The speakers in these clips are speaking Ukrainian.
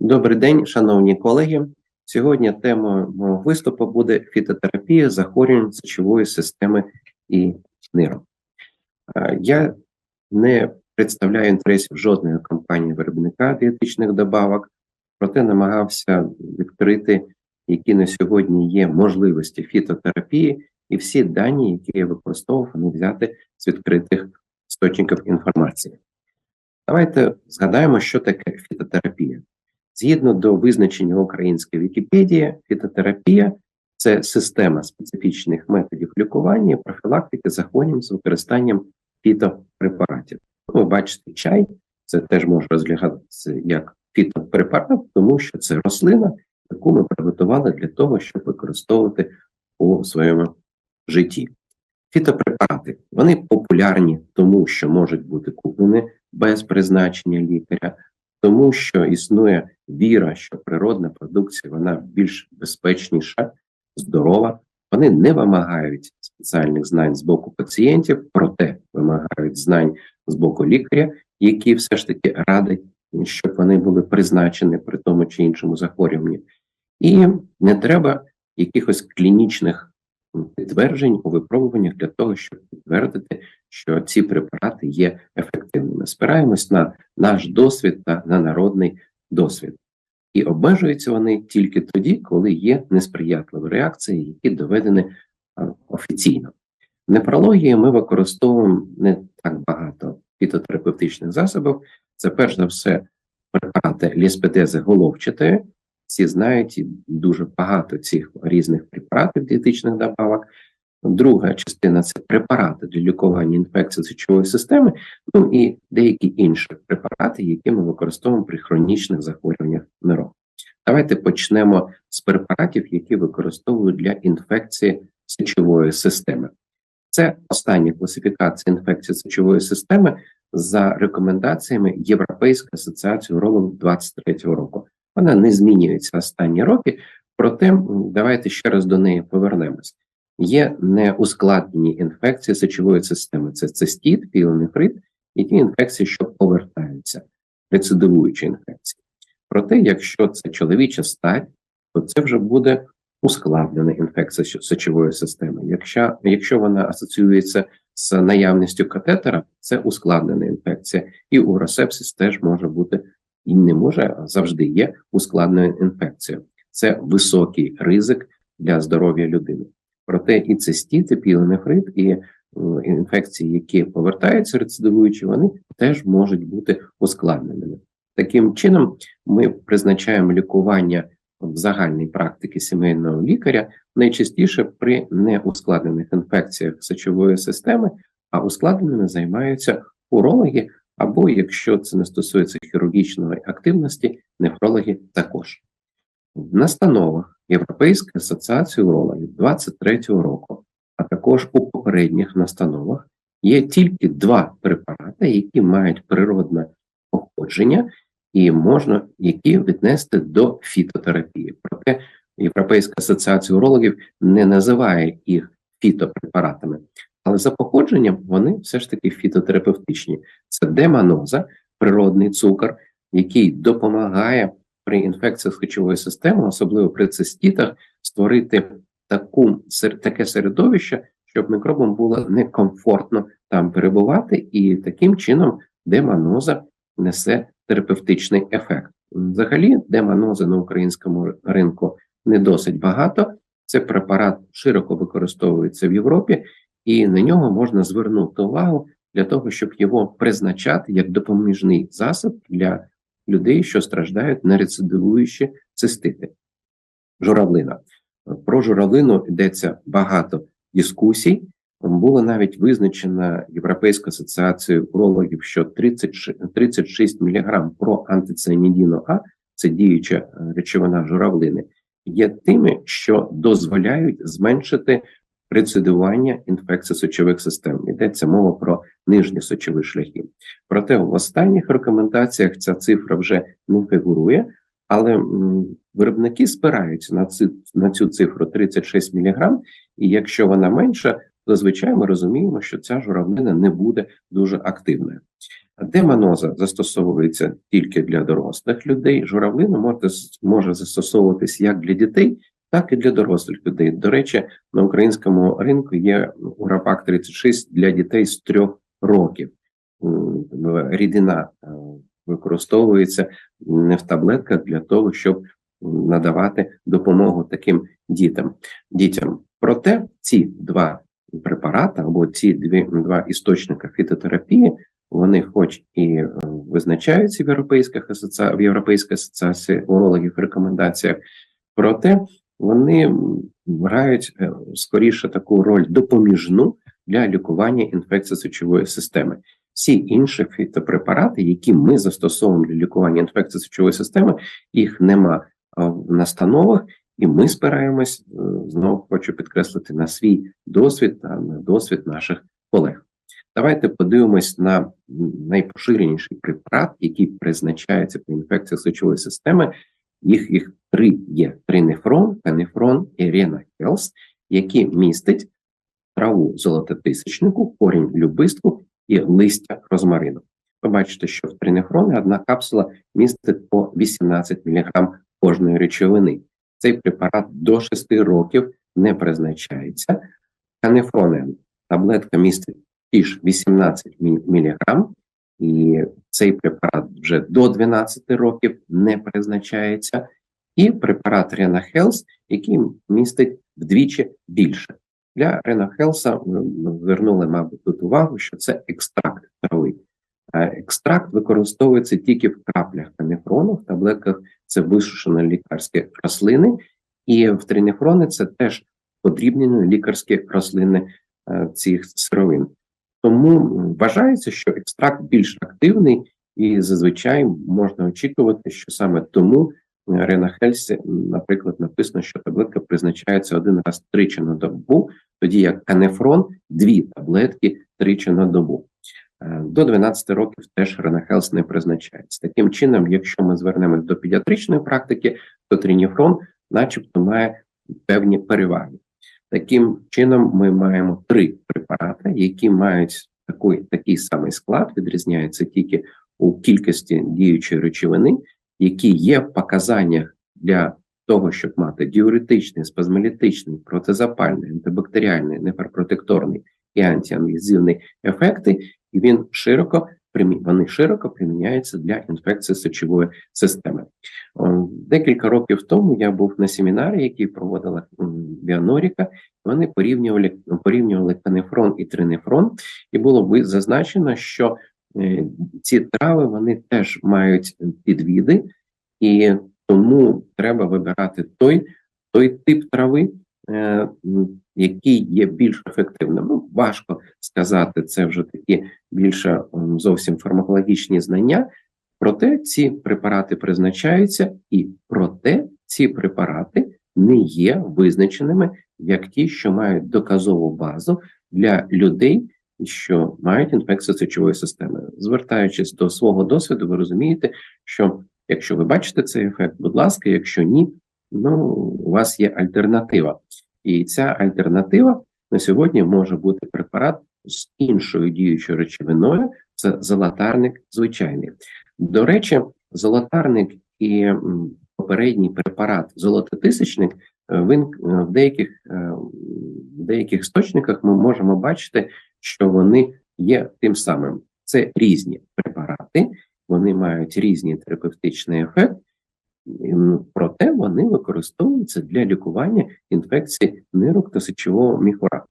Добрий день, шановні колеги. Сьогодні темою мого виступу буде фітотерапія захворювань сечової системи і нирок. Я не представляю інтересів жодної компанії виробника дієтичних добавок, проте намагався відкрити, які на сьогодні є можливості фітотерапії, і всі дані, які я використовував, вони взяти з відкритих істочників інформації. Давайте згадаємо, що таке фітотерапія. Згідно до визначення української Вікіпедії, фітотерапія це система специфічних методів лікування і профілактики захворювань з використанням фітопрепаратів. Ви бачите, чай це теж може розглядатися як фітопрепарат, тому що це рослина, яку ми приготували для того, щоб використовувати у своєму житті. Фітопрепарати вони популярні, тому що можуть бути куплені без призначення лікаря, тому що існує віра, що природна продукція вона більш безпечніша, здорова. Вони не вимагають спеціальних знань з боку пацієнтів, проте вимагають знань з боку лікаря, які все ж таки радять, щоб вони були призначені при тому чи іншому захворюванні. І не треба якихось клінічних підтверджень у випробуваннях для того, щоб підтвердити, що ці препарати є ефективними. Спираємось на наш досвід та на народний досвід. І обмежуються вони тільки тоді, коли є несприятливі реакції, які доведені офіційно. В нефрології ми використовуємо не так багато фітотерапевтичних засобів. Це перш за все препарати ліспедези головчатої. Всі знають дуже багато цих різних препаратів дієтичних добавок. Друга частина це препарати для лікування інфекції сечової системи, ну і деякі інші препарати, які ми використовуємо при хронічних захворюваннях нирок. Давайте почнемо з препаратів, які використовують для інфекції сечової системи. Це остання класифікація інфекції сечової системи за рекомендаціями Європейської асоціації урологів 23 року. Вона не змінюється останні роки, проте давайте ще раз до неї повернемось. Є неускладнені інфекції сечової системи: це цистіт, пілонефрит і ті інфекції, що повертаються, рецидивуючі інфекції. Проте, якщо це чоловіча стать, то це вже буде ускладнена інфекція сечової системи. Якщо якщо вона асоціюється з наявністю катетера, це ускладнена інфекція, і уросепсис теж може бути і не може, а завжди є ускладненою інфекцією. Це високий ризик для здоров'я людини. Проте і цистіт, і піленефрит, і інфекції, які повертаються рецидивуючи, вони теж можуть бути ускладненими. Таким чином, ми призначаємо лікування в загальній практиці сімейного лікаря найчастіше при неускладнених інфекціях сечової системи, а ускладненими займаються урологи, або якщо це не стосується хірургічної активності, нефрологи також. В настановах Європейської асоціації урологів 23-го року, а також у попередніх настановах є тільки два препарати, які мають природне походження і можна які віднести до фітотерапії. Проте Європейська асоціація урологів не називає їх фітопрепаратами, але за походженням вони все ж таки фітотерапевтичні. Це деманоза, природний цукор, який допомагає при інфекціях харчової системи, особливо при цистітах, створити таку таке середовище, щоб мікробам було некомфортно там перебувати, і таким чином деманоза несе терапевтичний ефект. Взагалі, деманози на українському ринку не досить багато. Це препарат широко використовується в Європі, і на нього можна звернути увагу для того, щоб його призначати як допоміжний засіб для людей, що страждають на рецидивуючі цистити. Журавлина. Про журавлину йдеться багато дискусій. Було навіть визначено Європейською асоціацією урологів, що 36, 36 мг про антицианідіну А, це діюча речовина журавлини, є тими, що дозволяють зменшити рецидивування інфекцій сочових систем. Йдеться мова про нижні сочові шляхи. Проте в останніх рекомендаціях ця цифра вже не фігурує, але виробники спираються на цю, на цю цифру 36 мг, і якщо вона менша, то звичайно ми розуміємо, що ця журавлина не буде дуже активною. Демоноза застосовується тільки для дорослих людей. Журавлина може, може застосовуватись як для дітей, так і для дорослих людей. До речі, на українському ринку є урапак 36 для дітей з трьох років. Рідина е, використовується не в таблетках для того, щоб надавати допомогу таким дітям. дітям. Проте ці два препарати або ці дві два істочника фітотерапії, вони, хоч і е, визначаються в європейських асоці... в Європейській асоціації урологів рекомендаціях, проте вони грають е, скоріше таку роль допоміжну для лікування інфекції сечової системи. Всі інші фітопрепарати, які ми застосовуємо для лікування інфекції сечової системи, їх нема в настановах, і ми спираємось е, знову хочу підкреслити на свій досвід та на досвід наших колег. Давайте подивимось на найпоширеніший препарат, який призначається по інфекції сечової системи. Їх їх три є: тринефрон, канефрон і ренахелс, які містять траву золототисячнику, корінь любистку і листя розмарину. Ви бачите, що в тринефроні одна капсула містить по 18 мг кожної речовини. Цей препарат до 6 років не призначається. Канефрони таблетка містить ті ж 18 мг, і цей препарат вже до 12 років не призначається. І препарат Ренахелс, який містить вдвічі більше. Для Ренахелса звернули, мабуть, тут увагу, що це екстракт трави. Екстракт використовується тільки в краплях канефрону, в таблетках це висушені лікарські рослини, і в тринефрони це теж подрібнені лікарські рослини е, цих сировин. Тому вважається, що екстракт більш активний, і зазвичай можна очікувати, що саме тому Ренахельсі, наприклад, написано, що таблетка призначається один раз тричі на добу, тоді як канефрон дві таблетки тричі на добу. Е, До 12 років теж Ренахелс не призначається. Таким чином, якщо ми звернемось до педіатричної практики, то трініфрон, начебто, має певні переваги. Таким чином, ми маємо три препарати, які мають такий, такий самий склад, відрізняються тільки у кількості діючої речовини, які є в показаннях для того, щоб мати діуретичний, спазмолітичний, протизапальний, антибактеріальний, нефропротекторний і антианвізивний ефекти, і він широко вони широко приміняються для інфекції сечової системи. Декілька років тому я був на семінарі, який проводила Біоноріка. Вони порівнювали порівнювали канефрон і тринефрон, і було зазначено, що е, ці трави вони теж мають підвіди, і тому треба вибирати той, той тип трави. Е, який є більш ефективним. Ну, важко сказати, це вже такі більше зовсім фармакологічні знання. Проте ці препарати призначаються, і проте ці препарати не є визначеними як ті, що мають доказову базу для людей, що мають інфекцію сечової системи. Звертаючись до свого досвіду, ви розумієте, що якщо ви бачите цей ефект, будь ласка, якщо ні, ну у вас є альтернатива. І ця альтернатива на сьогодні може бути препарат з іншою діючою речовиною, це золотарник звичайний. До речі, золотарник і попередній препарат золототисячник, е, він е, в деяких е, в деяких істочниках ми можемо бачити, що вони є тим самим. Це різні препарати, вони мають різний терапевтичний ефект, проте вони використовуються для лікування інфекції нирок та сечового міхора.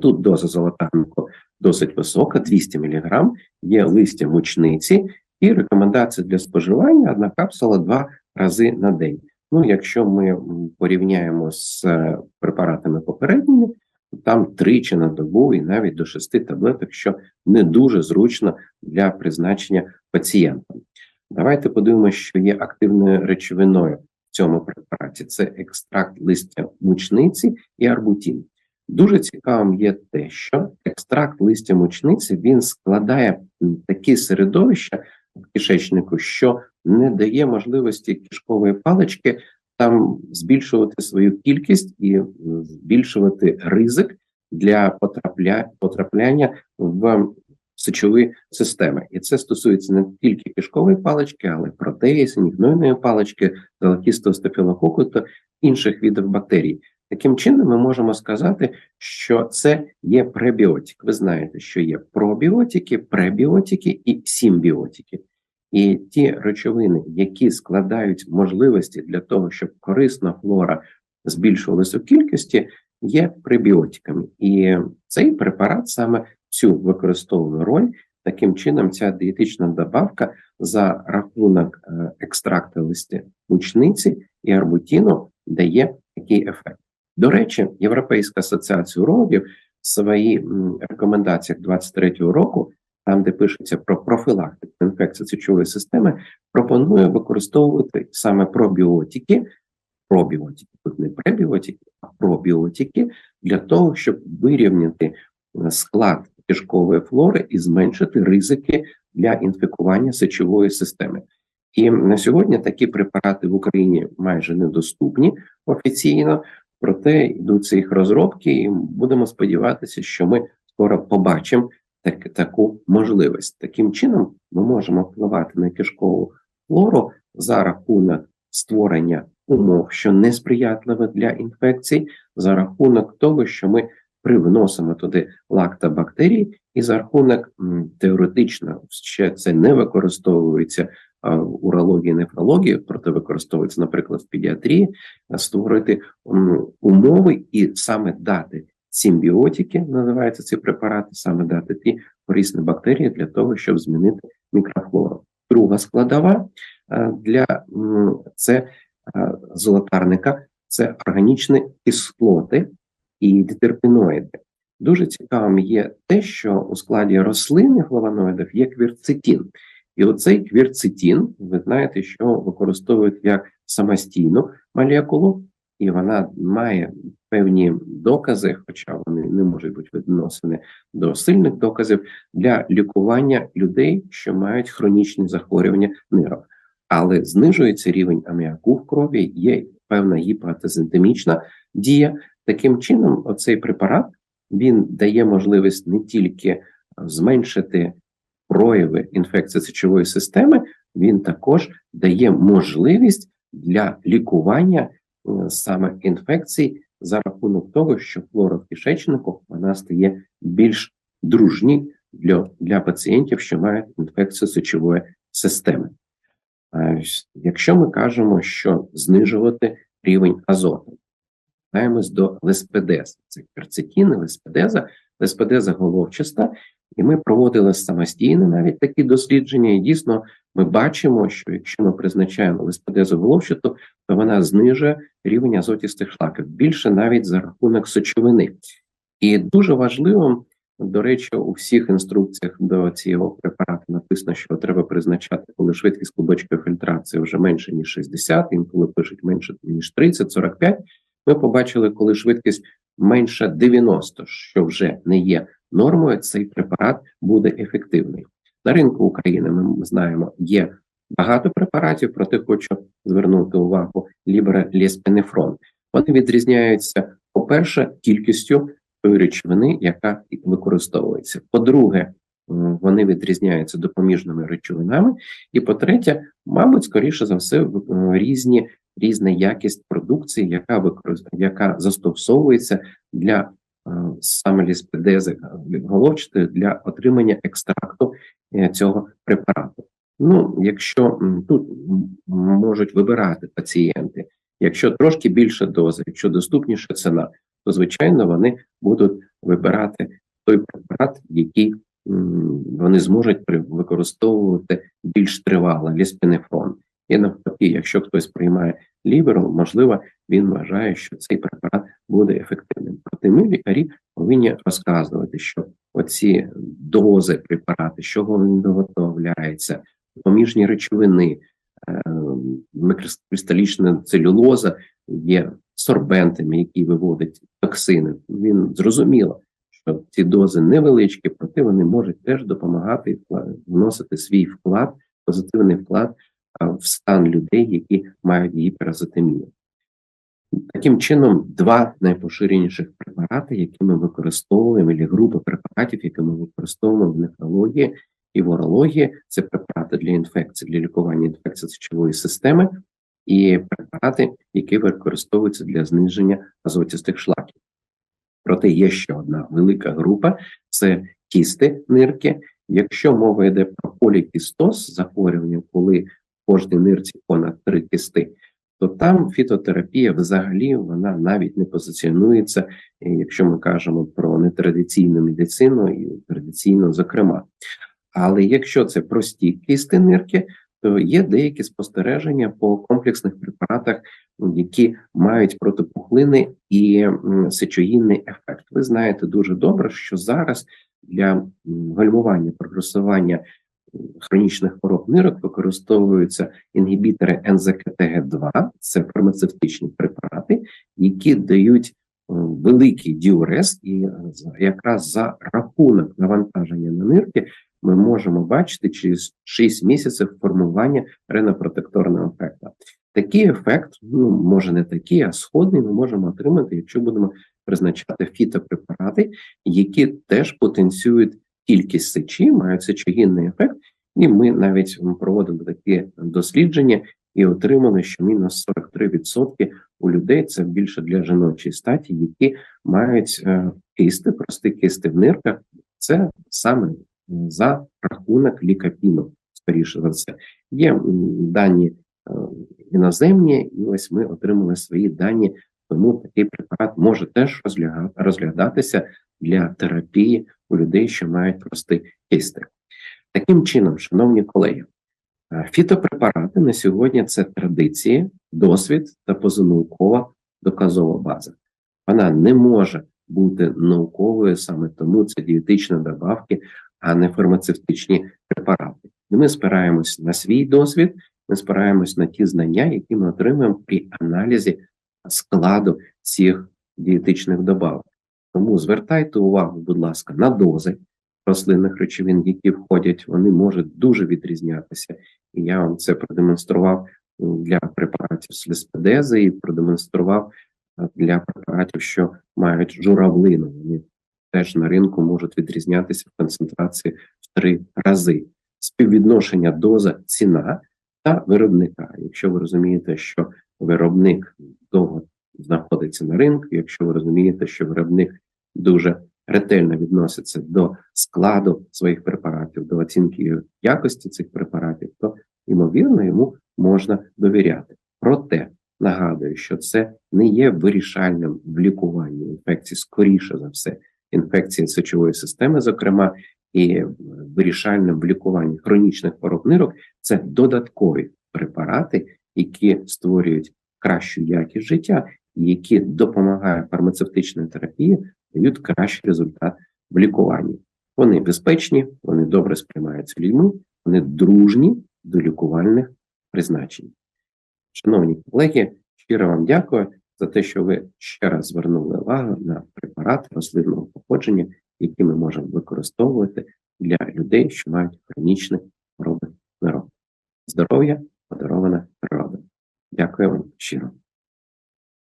Тут доза золотарнику досить висока, 200 мг, є листя мучниці, і рекомендація для споживання одна капсула два рази на день. Ну, якщо ми порівняємо з е, препаратами попередніми, там тричі на добу і навіть до шести таблеток, що не дуже зручно для призначення пацієнтам. Давайте подивимося, що є активною речовиною в цьому препараті. Це екстракт листя мучниці і арбутін. Дуже цікавим є те, що екстракт листя мучниці він складає такі середовища в кишечнику, що не дає можливості кишкової палички там збільшувати свою кількість і збільшувати ризик для потрапля... потрапляння в сечові системи, і це стосується не тільки кишкової палички, але й протеїсень, гнойної палички, золотистого стафілококу та інших видів бактерій. Таким чином, ми можемо сказати, що це є пребіотик. Ви знаєте, що є пробіотики, пребіотики і симбіотики. І ті речовини, які складають можливості для того, щоб корисна флора збільшувалася в кількості, є пребіотиками. І цей препарат саме цю використовує роль. Таким чином, ця дієтична добавка за рахунок е, екстракту листи мучниці і арбутіну дає такий ефект. До речі, Європейська асоціація урологів в своїй рекомендаціях 23-го року, там де пишеться про профілактику інфекції сечової системи, пропонує використовувати саме пробіотики, пробіотики, тут не пребіотики, а пробіотики для того, щоб вирівняти е, склад кишкової флори і зменшити ризики для інфікування сечової системи. І на сьогодні такі препарати в Україні майже недоступні офіційно, проте йдуться їх розробки, і будемо сподіватися, що ми скоро побачимо так, таку можливість. Таким чином, ми можемо впливати на кишкову флору за рахунок створення умов, що несприятливі для інфекцій, за рахунок того, що ми привносимо туди лактобактерії, і за рахунок теоретично ще це не використовується в урології, нефрології, проте використовується, наприклад, в педіатрії, створити умови і саме дати симбіотики, називаються ці препарати, саме дати ті корисні бактерії для того, щоб змінити мікрофлору. Друга складова для це золотарника, це органічні кислоти і детерпіноїди. Дуже цікавим є те, що у складі рослинних флавоноїдів є квірцитін. І оцей квірцитін, ви знаєте, що використовують як самостійну молекулу, і вона має певні докази, хоча вони не можуть бути відносені до сильних доказів для лікування людей, що мають хронічні захворювання нирок. Але знижується рівень аміаку в крові, є певна гіпоатезентемічна дія. Таким чином, оцей препарат він дає можливість не тільки зменшити прояви інфекції сечової системи, він також дає можливість для лікування е, саме інфекцій за рахунок того, що флора в кишечнику вона стає більш дружні для, для пацієнтів, що мають інфекцію сечової системи. Якщо ми кажемо, що знижувати рівень азоту, повертаємось до леспедеза. Це перцетін, леспедеза, леспедеза головчаста, і ми проводили самостійно навіть такі дослідження, і дійсно ми бачимо, що якщо ми призначаємо леспедезу головчату, то вона знижує рівень азотістих шлаків. Більше навіть за рахунок сочовини. І дуже важливо, до речі, у всіх інструкціях до цього препарату написано, що треба призначати, коли швидкість клубочкової фільтрації вже менше ніж 60, інколи пишуть менше ніж 30-45, ми побачили, коли швидкість менше 90, що вже не є нормою, цей препарат буде ефективний. На ринку України ми знаємо, є багато препаратів, проте хочу звернути увагу Лібера Леспенефрон. Вони відрізняються, по-перше, кількістю тої речовини, яка використовується. По-друге, вони відрізняються допоміжними речовинами. І по-третє, мабуть, скоріше за все, різні різна якість продукції, яка використ... яка застосовується для е, саме ліспедези головчатої для отримання екстракту е, цього препарату. Ну, якщо тут можуть вибирати пацієнти, якщо трошки більше дози, якщо доступніша ціна, то звичайно вони будуть вибирати той препарат, який вони зможуть використовувати більш тривало ліспенефрон. І навпаки, якщо хтось приймає ліверу, можливо, він вважає, що цей препарат буде ефективним. Проте ми лікарі повинні розказувати, що оці дози препарати, чого він виготовляється, поміжні речовини, микрокристалічна целюлоза є сорбентами, які виводять токсини. Він зрозуміло, що ці дози невеличкі, проте вони можуть теж допомагати вносити свій вклад, позитивний вклад в стан людей, які мають гіперазотемію. Таким чином, два найпоширеніших препарати, які ми використовуємо, або групи препаратів, які ми використовуємо в нефрології і в урології, це препарати для інфекцій, для лікування інфекцій сечової системи, і препарати, які використовуються для зниження азотістих шлаків. Проте є ще одна велика група це кісти нирки. Якщо мова йде про полікістоз, захворювання, коли кожній нирці понад три кісти, то там фітотерапія взагалі вона навіть не позиціонується, е, якщо ми кажемо про нетрадиційну медицину і традиційну, зокрема. Але якщо це прості кісти нирки, то є деякі спостереження по комплексних препаратах, які мають протипухлини і сечогінний ефект. Ви знаєте дуже добре, що зараз для гальмування прогресування хронічних хвороб нирок використовуються інгібітори НЗКТГ2, це фармацевтичні препарати, які дають великий діурез, і якраз за рахунок навантаження на нирки ми можемо бачити через 6 місяців формування ренопротекторного ефекту. Такий ефект, ну може не такий, а сходний, ми можемо отримати, якщо будемо призначати фітопрепарати, які теж потенціюють кількість сечі, мають сечогінний ефект, і ми навіть проводимо такі дослідження і отримали, що мінус 43% у людей це більше для жіночої статі, які мають е, кисти, прості кисти в нирках. Це саме за рахунок лікапіну, скоріше за все. Є дані е, іноземні, і ось ми отримали свої дані, тому такий препарат може теж розглядатися для терапії у людей, що мають прості кисти. Таким чином, шановні колеги, е, фітопрепарати на сьогодні це традиції, досвід та позанаукова доказова база. Вона не може бути науковою саме тому це дієтичні добавки, а не фармацевтичні препарати. І ми спираємось на свій досвід, ми спираємось на ті знання, які ми отримуємо при аналізі складу цих дієтичних добавок. Тому звертайте увагу, будь ласка, на дози рослинних речовин, які входять, вони можуть дуже відрізнятися. І я вам це продемонстрував для препаратів слізпедези і продемонстрував для препаратів, що мають журавлину. Вони теж на ринку можуть відрізнятися в концентрації в три рази. Співвідношення доза ціна та виробника. Якщо ви розумієте, що виробник довго знаходиться на ринку, якщо ви розумієте, що виробник дуже ретельно відноситься до складу своїх препаратів, до оцінки якості цих препаратів, то ймовірно йому можна довіряти. Проте нагадую, що це не є вирішальним в лікуванні інфекції, скоріше за все, інфекції сечової системи, зокрема, і вирішальним в лікуванні хронічних хвороб нирок це додаткові препарати, які створюють кращу якість життя, які допомагають фармацевтичної терапії дають кращий результат в лікуванні. Вони безпечні, вони добре сприймаються людьми, вони дружні до лікувальних призначень. Шановні колеги, щиро вам дякую за те, що ви ще раз звернули увагу на препарати рослинного походження, які ми можемо використовувати для людей, що мають хронічні хвороби нирок. Здоров'я подароване природа. Дякую вам щиро.